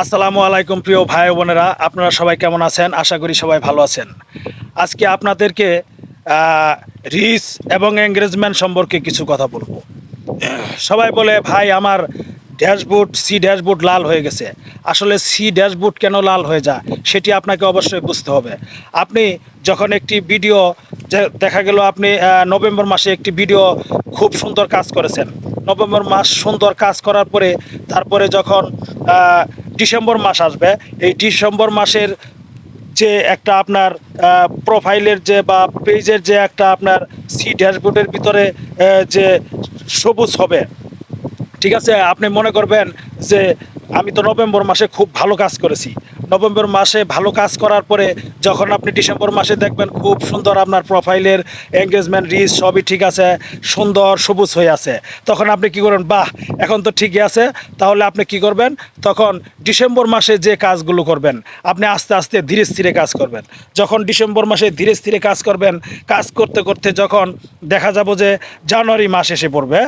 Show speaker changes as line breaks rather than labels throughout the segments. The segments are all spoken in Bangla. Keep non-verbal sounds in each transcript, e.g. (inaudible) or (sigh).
আসসালামু আলাইকুম প্রিয় ভাই বোনেরা, আপনারা সবাই কেমন আছেন? আশা করি সবাই ভালো আছেন। আজকে আপনাদেরকে রিস এবং এঙ্গেজমেন্ট সম্পর্কে কিছু কথা বলব। সবাই বলে, ভাই, আমার ড্যাশবোর্ড, সি ড্যাশবোর্ড লাল হয়ে গেছে। আসলে সি ড্যাশবোর্ড কেন লাল হয়ে যায়, সেটি আপনাকে অবশ্যই বুঝতে হবে। আপনি যখন একটি ভিডিও দেখা গেল আপনি নভেম্বর মাসে একটি ভিডিও খুব সুন্দর কাজ করেছেন। নভেম্বর মাস সুন্দর কাজ করার পরে, তারপরে যখন ডিসেম্বর মাস আসবে। এই ডিসেম্বর মাসের যে একটা আপনার প্রোফাইলের যে বা পেজের যে একটা আপনার সি ড্যাশবোর্ডের ভিতরে যে সবুজ হবে। ঠিক আছে? আপনি মনে করবেন যে আমি তো নভেম্বর মাসে খুব ভালো কাজ করেছি। নভেম্বর মাসে ভালো কাজ করার পরে যখন আপনি ডিসেম্বর মাসে দেখবেন খুব সুন্দর আপনার প্রোফাইলের এঙ্গেজমেন্ট রিচ সবই ঠিক আছে, সুন্দর সবুজ হয়ে আছে। তখন আপনি কি করবেন, বাহ, এখন তো ঠিকই আছে, তাহলে আপনি কি করবেন? তখন ডিসেম্বর মাসে যে কাজগুলো করবেন, আপনি আস্তে আস্তে ধীরে স্থিরে কাজ করবেন। যখন ডিসেম্বর মাসে ধীরে স্থিরে কাজ করবেন, কাজ করতে করতে যখন দেখা যাব যে জানুয়ারি মাস এসে পড়বে,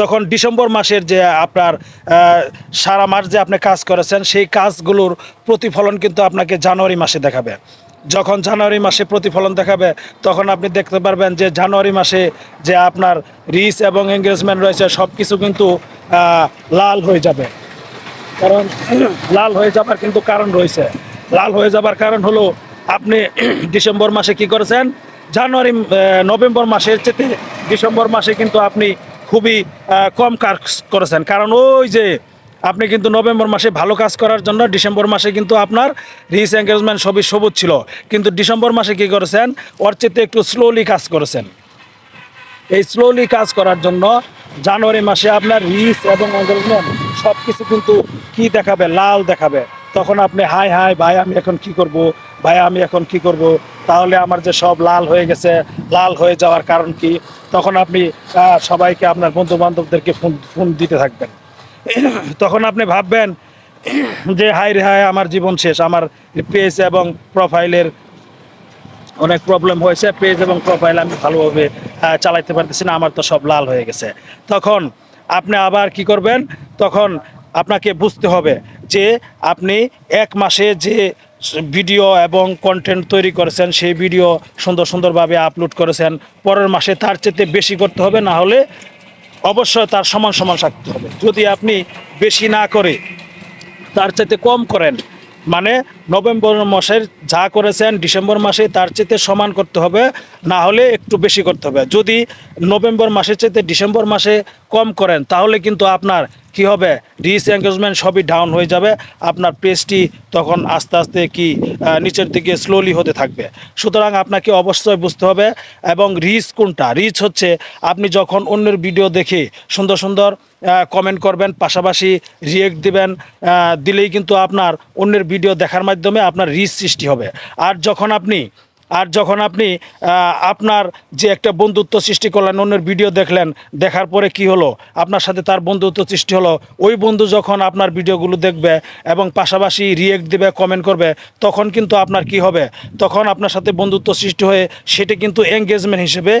তখন ডিসেম্বর মাসের যে আপনার সারা মাস যে আপনি কাজ করেছেন, সেই কাজগুলোর প্রতিফলন কিন্তু আপনাকে জানুয়ারি মাসে দেখাবে। যখন জানুয়ারি মাসে প্রতিফলন দেখাবে, তখন আপনি দেখতে পারবেন যে জানুয়ারি মাসে যে আপনার রিচ এবং এঙ্গেজমেন্ট রয়েছে সব কিছু কিন্তু লাল হয়ে যাবে। কারণ (clears throat) লাল হয়ে যাবার কিন্তু কারণ রয়েছে। লাল হয়ে যাবার কারণ হলো, আপনি (clears throat) ডিসেম্বর মাসে কি করেছেন? জানুয়ারি নভেম্বর মাসের চেয়ে ডিসেম্বর মাসে কিন্তু আপনি খুবই কম কাজ করেছেন। কারণ ওই যে আপনি কিন্তু নভেম্বর মাসে ভালো কাজ করার জন্য ডিসেম্বর মাসে কিন্তু আপনার রিস এঙ্গেজমেন্ট সবই সবুজ ছিল। কিন্তু ডিসেম্বর মাসে কি করেছেন? ওর চেয়ে একটু স্লোলি কাজ করেছেন। এই স্লোলি কাজ করার জন্য জানুয়ারি মাসে আপনার রিস এবং এঙ্গেজমেন্ট সব কিছু কিন্তু কি দেখাবে? লাল দেখাবে। তখন আপনি, হাই হাই, ভাই, আমি এখন কি করব? ভাই, আমি এখন কি করব? তাহলে আমার যে সব লাল হয়ে গেছে, লাল হয়ে যাওয়ার কারণ কি? তখন আপনি সবাইকে আপনার বন্ধু বান্ধবদেরকে ফোন ফোন দিতে থাকবেন। (coughs) তখন আপনি ভাববেন যে হাই রে হাই আমার জীবন শেষ। আমার পেজ এবং প্রোফাইলের অনেক প্রবলেম হয়েছে। পেজ এবং প্রোফাইল আমি ভালোভাবে চালাইতে পারতেছি না। আমার তো সব লাল হয়ে গেছে। তখন আপনি আবার কি করবেন? তখন আপনাকে বুঝতে হবে যে, আপনি এক মাসে যে ভিডিও এবং কন্টেন্ট তৈরি করেছেন, সেই ভিডিও সুন্দর সুন্দরভাবে আপলোড করেছেন। পরের মাসে তার চেয়ে বেশি করতে হবে। না হলে অবশ্যই তার সমান সমান থাকতে হবে। যদি আপনি বেশি না করে তার চাইতে কম করেন মানে নভেম্বর মাসের যা করেছেন, ডিসেম্বর মাসে তার চাইতে সমান করতে হবে। না হলে একটু বেশি করতে হবে। যদি নভেম্বর মাসের চাইতে ডিসেম্বর মাসে কম করেন, তাহলে কিন্তু আপনার কি হবে? রিস এঙ্গেজমেন্ট সবই ডাউন হয়ে যাবে। আপনার পেজটি তখন আস্তে আস্তে কি নিচের দিকে স্লোলি হতে থাকবে। সুতরাং আপনাকে অবশ্যই বুঝতে হবে। এবং রিচ কোনটা? রিচ হচ্ছে আপনি যখন অন্যের ভিডিও দেখে সুন্দর সুন্দর কমেন্ট করবেন, পাশাপাশি রিয়েক্ট দিবেন দিলেই কিন্তু আপনার অন্যের ভিডিও দেখার মাধ্যমে আপনার রিচ সৃষ্টি হবে। আর যখন আপনি আর যখন আপনি আপনার যে একটা বন্ধুত্ব সৃষ্টি করলেন, অন্যের ভিডিও দেখলেন, দেখার পরে কি হলো? আপনার সাথে তার বন্ধুত্ব সৃষ্টি হলো। ওই বন্ধু যখন আপনার ভিডিওগুলো দেখবে এবং পাশাপাশি রিয়েক্ট দেবে কমেন্ট করবে, তখন কিন্তু আপনার কি হবে? তখন আপনার সাথে বন্ধুত্ব সৃষ্টি হয়ে সেটা কিন্তু এঙ্গেজমেন্ট হিসেবে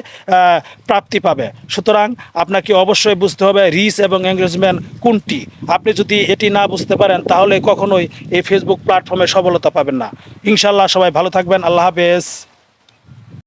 প্রাপ্তি পাবে। সুতরাং আপনাকে অবশ্যই বুঝতে হবে রিচ এবং এঙ্গেজমেন্ট কোনটি। আপনি যদি এটি না বুঝতে পারেন, তাহলে কখনোই এই ফেসবুক প্ল্যাটফর্মে সফলতা পাবেন না। ইনশাল্লাহ সবাই ভালো থাকবেন। আল্লাহ হাফেজ।